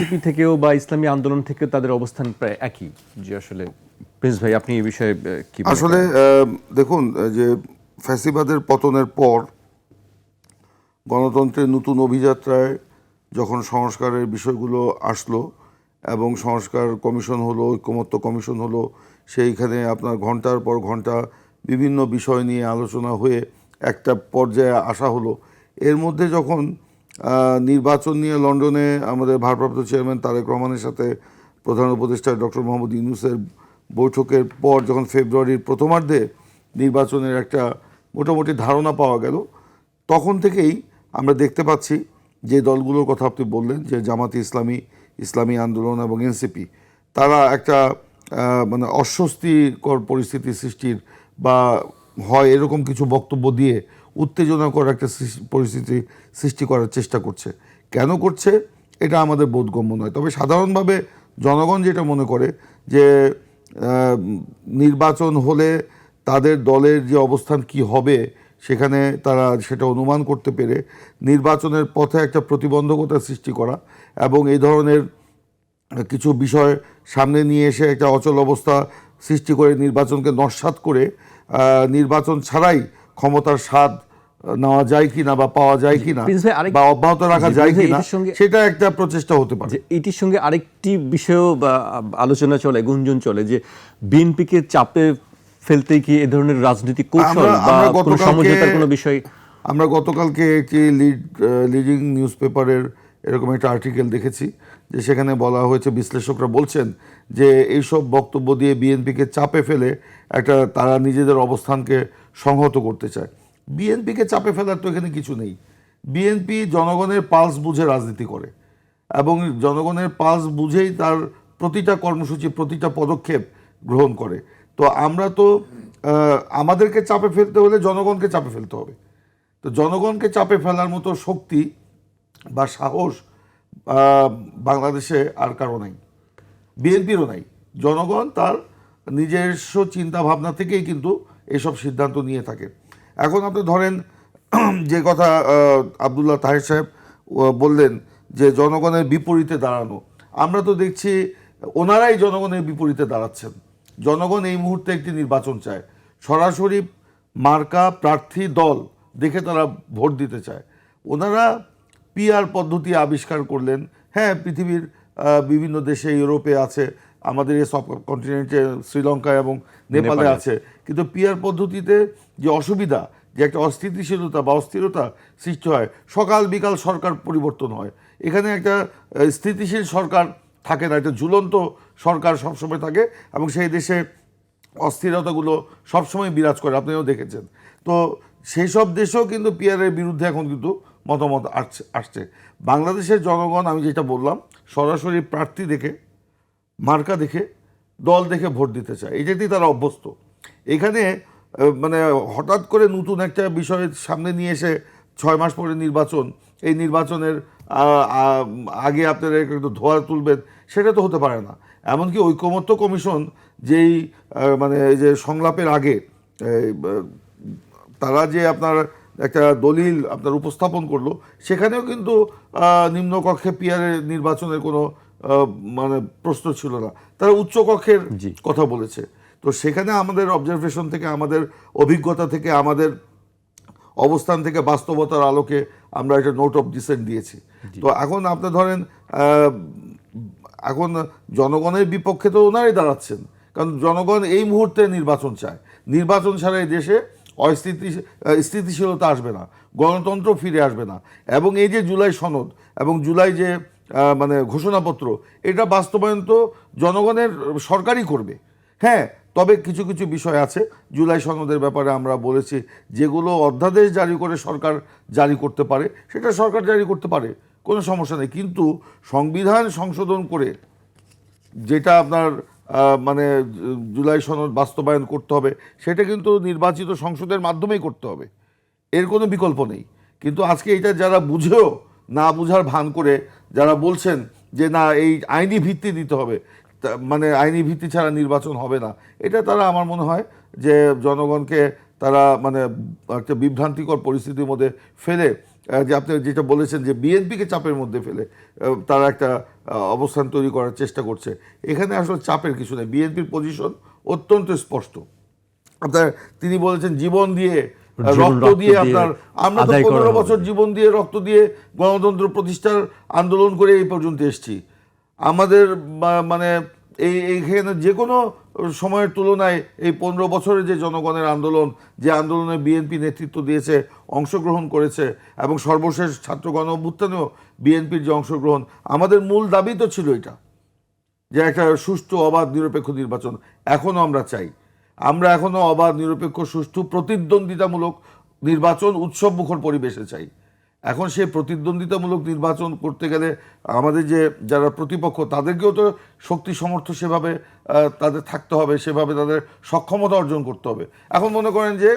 NCP থেকেও বা ইসলামী আন্দোলন থেকে তাদের অবস্থান প্রায় একই? যে আসলে প্রিন্স ভাই আপনি এই বিষয়ে কি আসলে দেখুন যে ফ্যাসিবাদের পতনের পর গণতন্ত্রের নতুন অভিযাত্রায় যখন সংস্কারের বিষয়গুলো আসলো এবং সংস্কার কমিশন হলো ঐক্যমত্য কমিশন হলো সেইখানে আপনার ঘণ্টার পর ঘণ্টা বিভিন্ন বিষয় নিয়ে আলোচনা হয়ে একটা পর্যায়ে আসা হলো। এর মধ্যে যখন নির্বাচন নিয়ে লন্ডনে আমাদের ভারপ্রাপ্ত চেয়ারম্যান তারেক রহমানের সাথে প্রধান উপদেষ্টা ডক্টর মোহাম্মদ ইউনুসের বৈঠকের পর যখন ফেব্রুয়ারির প্রথমার্ধে নির্বাচনের একটা মোটামুটি ধারণা পাওয়া গেল, তখন থেকেই আমরা দেখতে পাচ্ছি যে দলগুলোর কথা আপনি বললেন, যে জামাতে ইসলামী ইসলামী আন্দোলন এবং এনসিপি, তারা একটা মানে অস্বস্তিকর পরিস্থিতি সৃষ্টির বা হয় এরকম কিছু বক্তব্য দিয়ে উত্তেজনাকর একটা পরিস্থিতি সৃষ্টি করার চেষ্টা করছে। কেন করছে? এটা আমাদের বোধগম্য নয়। তবে সাধারণভাবে জনগণ যেটা মনে করে যে নির্বাচন হলে তাদের দলের যে অবস্থান কি হবে, সেখানে তারা সেটা অনুমান করতে পেরে নির্বাচনের পথে একটা প্রতিবন্ধকতা সৃষ্টি করা এবং এই ধরনের কিছু বিষয় সামনে নিয়ে এসে একটা অচল অবস্থা সৃষ্টি করে নির্বাচনকে নস্বাত করে নির্বাচন ছাড়াই ক্ষমতার স্বাদ নেওয়া যায় কিনা বা পাওয়া যায় কিনা বা অব্যাহত রাখা যায় কিনা সেটা একটা প্রচেষ্টা হতে পারে। এটির সঙ্গে আরেকটি বিষয়ও বা আলোচনা চলে গুঞ্জন চলে যে বিএনপিকে চাপে ফেলতে কি এ ধরনের রাজনৈতিক কৌশল আমরা- বা কোনো গতকালকে- সমঝোতার কোনো বিষয় আমরা গতকালকে একটি লিড লিডিং নিউজ পেপারের এরকম একটা আর্টিকেল দেখেছি যে সেখানে বলা হয়েছে বিশ্লেষকরা বলছেন যে এইসব বক্তব্য দিয়ে বিএনপিকে চাপে ফেলে একটা তারা নিজেদের অবস্থানকে সংহত করতে চায়। বিএনপিকে চাপে ফেলার তো এখানে কিছু নেই। বিএনপি জনগণের পালস বুঝে রাজনীতি করে এবং জনগণের পালস বুঝেই তার প্রতিটা কর্মসূচি, প্রতিটা পদক্ষেপ গ্রহণ করে। তো আমরা তো আমাদেরকে চাপে ফেলতে হলে জনগণকে চাপে ফেলতে হবে। তো জনগণকে চাপে ফেলার মতো শক্তি বা সাহস বাংলাদেশে আর কারও নাই। বিএনপিরও নাই। জনগণ তার নিজস্ব চিন্তা ভাবনা থেকেই কিন্তু এসব সিদ্ধান্ত নিয়ে থাকে। এখন আপনি ধরেন, যে কথা আবদুল্লাহ তাহের সাহেব বললেন যে জনগণের বিপরীতে দাঁড়ানো। আমরা তো দেখছি ওনারাই জনগণের বিপরীতে দাঁড়াচ্ছেন। জনগণ এই মুহূর্তে একটি নির্বাচন চায়। সরাসরি মার্কা প্রার্থী দল দেখে তারা ভোট দিতে চায়। ওনারা পিআর পদ্ধতি আবিষ্কার করলেন। হ্যাঁ পৃথিবীর বিভিন্ন দেশে, ইউরোপে আছে। আমাদের এই সব কন্টিনেন্টে শ্রীলঙ্কা এবং নেপালে নেপালে। আছে। কিন্তু পিয়ার পদ্ধতিতে যে অসুবিধা যে একটা অস্থিতিশীলতা বা অস্থিরতা সৃষ্টি হয় সকাল বিকাল সরকার পরিবর্তন হয়। এখানে একটা স্থিতিশীল সরকার থাকে না একটা ঝুলন্ত সরকার সবসময় থাকে এবং সেই দেশে অস্থিরতাগুলো সবসময় বিরাজ করে আপনিও দেখেছেন। তো সেই সব দেশেও কিন্তু পিয়ারের বিরুদ্ধে এখন কিন্তু মতামত আসছে আসছে। বাংলাদেশের জনগণ আমি যেটা বললাম সরাসরি প্রার্থী দেখে মার্কা দেখে, দল দেখে ভোট দিতে চায়। এটাতেই তারা অভ্যস্ত। এখানে মানে হঠাৎ করে নতুন একটা বিষয় সামনে নিয়ে এসে ছয় মাস পরে নির্বাচন, এই নির্বাচনের আগে আপনারা একটু ধোয়া তুলবেন, সেটা তো হতে পারে না। এমনকি ঐকমত্য কমিশন যেই মানে এই যে সংলাপের আগে তারা যে আপনার একটা দলিল আপনার উপস্থাপন করল, সেখানেও কিন্তু নিম্নকক্ষে পিয়ারের নির্বাচনের কোনো মানে প্রশ্ন ছিল না। তারা উচ্চকক্ষের কথা বলেছে। তো সেখানে আমাদের অবজারভেশন থেকে আমাদের অভিজ্ঞতা থেকে আমাদের অবস্থান থেকে বাস্তবতার আলোকে আমরা একটা নোট অফ ডিসেন্ট দিয়েছি। তো এখন আপনি ধরেন এখন জনগণের বিপক্ষে তো ওনারাই দাঁড়াচ্ছেন। কারণ জনগণ এই মুহূর্তে নির্বাচন চায়। নির্বাচন ছাড়া এই দেশে অস্থিতি স্থিতিশীলতা আসবে না। গণতন্ত্র ফিরে আসবে না। এবং এই যে জুলাই সনদ এবং জুলাই যে মানে ঘোষণাপত্র, এটা বাস্তবায়ন তো জনগণের সরকারই করবে। হ্যাঁ তবে কিছু কিছু বিষয় আছে। জুলাই সনদের ব্যাপারে আমরা বলেছি, যেগুলো অধ্যাদেশ জারি করে সরকার জারি করতে পারে, সেটা সরকার জারি করতে পারে, কোনো সমস্যা নেই। কিন্তু সংবিধান সংশোধন করে যেটা আপনার মানে জুলাই সনদ বাস্তবায়ন করতে হবে, সেটা কিন্তু নির্বাচিত সংসদের মাধ্যমেই করতে হবে। এর কোনো বিকল্প নেই। কিন্তু আজকে এটা যারা বুঝেও না বুঝার ভান করে যারা বলছেন যে না, এই আইনি ভিত্তি দিতে হবে মানে আইনি ভিত্তি ছাড়া নির্বাচন হবে না, এটা তারা আমার মনে হয় যে জনগণকে তারা মানে একটা বিভ্রান্তিকর পরিস্থিতির মধ্যে ফেলে যে আপনি যেটা বলেছেন যে বিএনপিকে চাপের মধ্যে ফেলে তারা একটা অবস্থান তৈরি করার চেষ্টা করছে। এখানে আসলে চাপের কিছু নেই, বিএনপির পজিশন অত্যন্ত স্পষ্ট। আপনার, তিনি বলেছেন, জীবন দিয়ে রক্ত দিয়ে আপনার আমরা তো পনেরো বছর জীবন দিয়ে রক্ত দিয়ে গণতন্ত্র প্রতিষ্ঠার আন্দোলন করে এই পর্যন্ত এসেছি। আমাদের মানে এই এইখানে যে কোনো সময়ের তুলনায় এই পনেরো বছরের যে জনগণের আন্দোলন যে আন্দোলনে বিএনপি নেতৃত্ব দিয়েছে অংশগ্রহণ করেছে এবং সর্বশেষ ছাত্র গণ অভ্যুত্থানেও বিএনপির যে অংশগ্রহণ আমাদের মূল দাবি তো ছিল এটা যে একটা সুষ্ঠু অবাধ নিরপেক্ষ নির্বাচন। এখনও আমরা চাই। আমরা এখনও অবাধ, নিরপেক্ষ, সুষ্ঠু, প্রতিদ্বন্দ্বিতামূলক নির্বাচন উৎসব মুখর পরিবেশে চাই। এখন সেই প্রতিদ্বন্দ্বিতামূলক নির্বাচন করতে গেলে আমাদের যে যারা প্রতিপক্ষ, তাদেরকেও তো শক্তি সমর্থ সেভাবে তাদের থাকতে হবে, সেভাবে তাদের সক্ষমতা অর্জন করতে হবে। এখন মনে করেন যে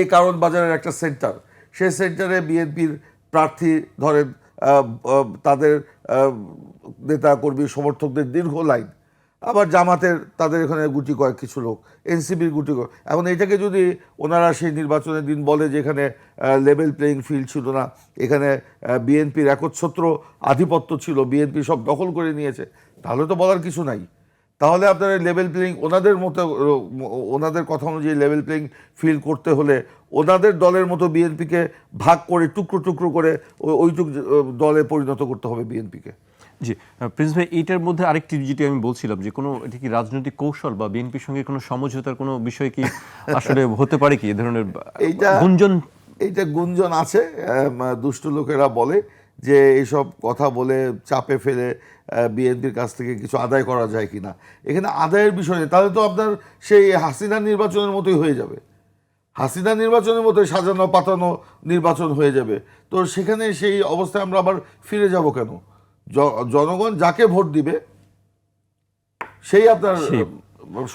এই কারণ বাজারের একটা সেন্টার, সেই সেন্টারে বিএনপির প্রার্থী ধরেন তাদের নেতা, কর্মী, সমর্থকদের দীর্ঘ লাইন। আবার জামাতের, তাদের এখানে গুটি কয়েক কিছু লোক এনসিবির গুটি কয়েক। এখন এটাকে যদি ওনারা সেই নির্বাচনের দিন বলে যে এখানে লেভেল প্লেয়িং ফিল্ড ছিল না, এখানে বিএনপির একচ্ছত্র আধিপত্য ছিল, বিএনপি সব দখল করে নিয়েছে, তাহলে তো বলার কিছু নাই। তাহলে আপনার লেভেল প্লেইং ওনাদের মতো, ওনাদের কথা অনুযায়ী লেভেল প্লেইং ফিল করতে হলে ওনাদের দলের মতো বিএনপিকে ভাগ করে, টুকরো টুকরো করে ওইটুক দলে পরিণত করতে হবে বিএনপিকে। জি প্রিন্স ভাই এইটার মধ্যে আরেকটি যেটি আমি বলছিলাম যে কোনো এটা কি রাজনৈতিক কৌশল বা বিএনপির সঙ্গে কোনো সমঝোতার কোনো বিষয় কি আসলে হতে পারে কি? এ ধরনের গুঞ্জন? এইটা গুঞ্জন আছে দুষ্ট লোকেরা বলে যে এইসব কথা বলে চাপে ফেলে বিএনপির কাছ থেকে কিছু আদায় করা যায় কিনা। এখানে আদায়ের বিষয় নেই তাহলে তো আপনার সেই হাসিনা নির্বাচনের মতোই হয়ে যাবে। হাসিনা নির্বাচনের মতোই সাজানো পাতানো নির্বাচন হয়ে যাবে। তো সেখানে সেই অবস্থায় আমরা আবার ফিরে যাব কেন? জনগণ যাকে ভোট দিবে সেই আপনার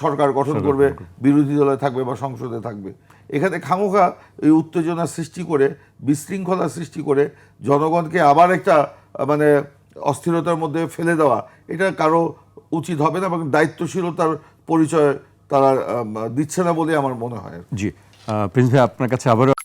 সরকার গঠন করবে বিরোধী দলে থাকবে বা সংসদে থাকবে। এখানে খামোখা এই উত্তেজনা সৃষ্টি করে বিশৃঙ্খলা সৃষ্টি করে জনগণকে আবার একটা মানে অস্থিরতার মধ্যে ফেলে দেওয়া এটা কারও উচিত হবে না এবং দায়িত্বশীলতার পরিচয় তারা দিচ্ছে না বলে আমার মনে হয়। জি। প্রিন্স ভাই আপনার কাছে আবারও